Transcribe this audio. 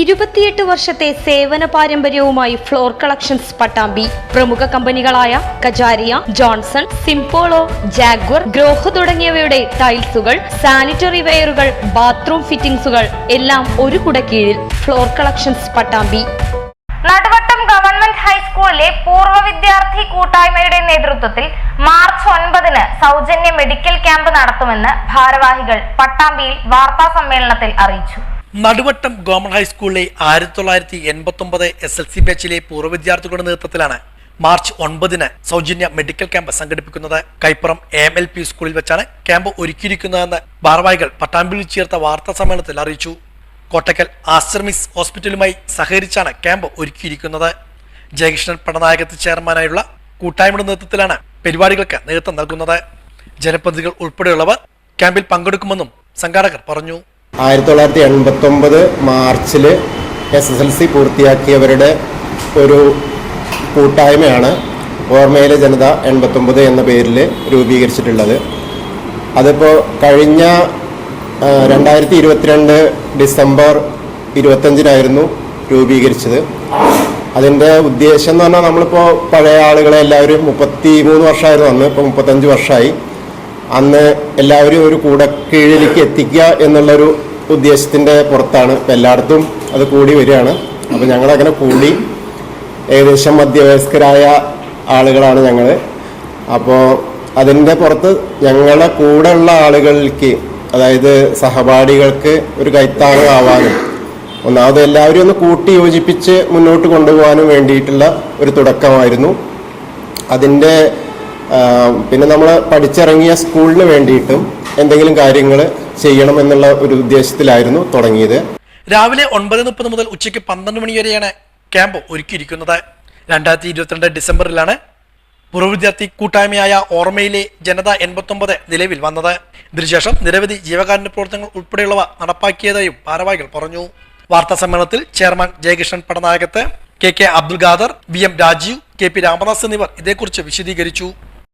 ഇരുപത്തിയെട്ട് വർഷത്തെ സേവന പാരമ്പര്യവുമായി ഫ്ലോർ കളക്ഷൻസ് പട്ടാമ്പി. പ്രമുഖ കമ്പനികളായ Kajaria Johnson Simpolo Jaguar Grohe തുടങ്ങിയവയുടെ ടൈൽസുകൾ സാനിറ്ററി വെയറുകൾ ബാത്റൂം ഫിറ്റിംഗ്സുകൾ എല്ലാം ഒരു കുടക്കീഴിൽ floor collections Pattambi. Naduvattam government ഹൈസ്കൂളിലെ പൂർവ വിദ്യാർത്ഥി കൂട്ടായ്മയുടെ നേതൃത്വത്തിൽ മാർച്ച് ഒൻപതിന് സൗജന്യ മെഡിക്കൽ ക്യാമ്പ് നടത്തുമെന്ന് ഭാരവാഹികൾ പട്ടാമ്പിയിൽ വാർത്താ സമ്മേളനത്തിൽ അറിയിച്ചു. നടുവട്ടം ഗവൺമെന്റ് ഹൈസ്കൂളിലെ ആയിരത്തി തൊള്ളായിരത്തി എൺപത്തി ഒമ്പത് എസ് എൽ സി ബാച്ചിലെ പൂർവ വിദ്യാർത്ഥികളുടെ നേതൃത്വത്തിലാണ് മാർച്ച് ഒൻപതിന് സൗജന്യ മെഡിക്കൽ ക്യാമ്പ് സംഘടിപ്പിക്കുന്നത്. കൈപ്പുറം എം എൽ പി സ്കൂളിൽ വെച്ചാണ് ക്യാമ്പ് ഒരുക്കിയിരിക്കുന്നതെന്ന് ഭാരവാഹികൾ പട്ടാമ്പിയിൽ ചേർത്ത വാർത്താ സമ്മേളനത്തിൽ അറിയിച്ചു. കോട്ടക്കൽ ആശ്രമിസ് ഹോസ്പിറ്റലുമായി സഹകരിച്ചാണ് ക്യാമ്പ് ഒരുക്കിയിരിക്കുന്നത്. ജയകൃഷ്ണൻ പടനായകത്ത് ചെയർമാനായുള്ള കൂട്ടായ്മയുടെ നേതൃത്വത്തിലാണ് പരിപാടികൾക്ക് നേതൃത്വം നൽകുന്നത്. ജനപ്രതിനിധികൾ ഉൾപ്പെടെയുള്ളവർ ക്യാമ്പിൽ പങ്കെടുക്കുമെന്നും സംഘാടകർ പറഞ്ഞു. ആയിരത്തി തൊള്ളായിരത്തി എൺപത്തൊമ്പത് മാർച്ചിൽ എസ് എസ് എൽ സി പൂർത്തിയാക്കിയവരുടെ ഒരു കൂട്ടായ്മയാണ് ഓർമ്മയിലെ ജനത എൺപത്തൊമ്പത് എന്ന പേരിൽ രൂപീകരിച്ചിട്ടുള്ളത്. അതിപ്പോൾ കഴിഞ്ഞ രണ്ടായിരത്തി ഇരുപത്തിരണ്ട് ഡിസംബർ ഇരുപത്തഞ്ചിനായിരുന്നു രൂപീകരിച്ചത്. അതിന്റെ ഉദ്ദേശം എന്ന് പറഞ്ഞാൽ നമ്മളിപ്പോൾ പഴയ ആളുകളെ എല്ലാവരും മുപ്പത്തി മൂന്ന് വർഷമായിരുന്നു അന്ന് ഇപ്പോൾ മുപ്പത്തഞ്ച് വർഷമായി അന്ന് എല്ലാവരും ഒരു കൂടെ കീഴിലേക്ക് എത്തിക്കുക എന്നുള്ളൊരു ഉദ്ദേശത്തിന്റെ പുറത്താണ് ഇപ്പം എല്ലായിടത്തും അത് കൂടി വരികയാണ്. അപ്പോൾ ഞങ്ങളങ്ങനെ കൂടി ഏകദേശം മധ്യവയസ്കരായ ആളുകളാണ് ഞങ്ങൾ. അപ്പോൾ അതിന്റെ പുറത്ത് ഞങ്ങളെ കൂടെയുള്ള ആളുകൾക്ക് അതായത് സഹപാഠികൾക്ക് ഒരു കൈത്താങ്ങാവാനും ഒന്നാമത് എല്ലാവരും ഒന്ന് കൂട്ടി യോജിപ്പിച്ച് മുന്നോട്ട് കൊണ്ടുപോകാനും വേണ്ടിയിട്ടുള്ള ഒരു തുടക്കമായിരുന്നു. അതിന്റെ പിന്നെ നമ്മൾ പഠിച്ചിറങ്ങിയ സ്കൂളിന് വേണ്ടിയിട്ടും എന്തെങ്കിലും കാര്യങ്ങൾ ചെയ്യണം എന്നുള്ള ഒരു ഉദ്ദേശത്തിലായിരുന്നു തുടങ്ങിയത്. രാവിലെ ഒൻപത് മുപ്പത് മുതൽ ഉച്ചയ്ക്ക് പന്ത്രണ്ട് മണി വരെയാണ് ക്യാമ്പ് ഒരുക്കിയിരിക്കുന്നത്. രണ്ടായിരത്തി ഇരുപത്തിരണ്ട് ഡിസംബറിലാണ് പൂർവ വിദ്യാർത്ഥി കൂട്ടായ്മയായ ഓർമ്മയിലെ ജനത എൺപത്തൊമ്പത് നിലവിൽ വന്നത്. ഇതിനുശേഷം നിരവധി ജീവകാരുണ്യ പ്രവർത്തനങ്ങൾ ഉൾപ്പെടെയുള്ളവ നടപ്പാക്കിയതായും ഭാരവാഹികൾ പറഞ്ഞു. വാർത്താ സമ്മേളനത്തിൽ chairman Jayakrishnan Padanayakath K K Abdul Khader V M Rajeev K P Ramadas എന്നിവർ ഇതേക്കുറിച്ച് വിശദീകരിച്ചു.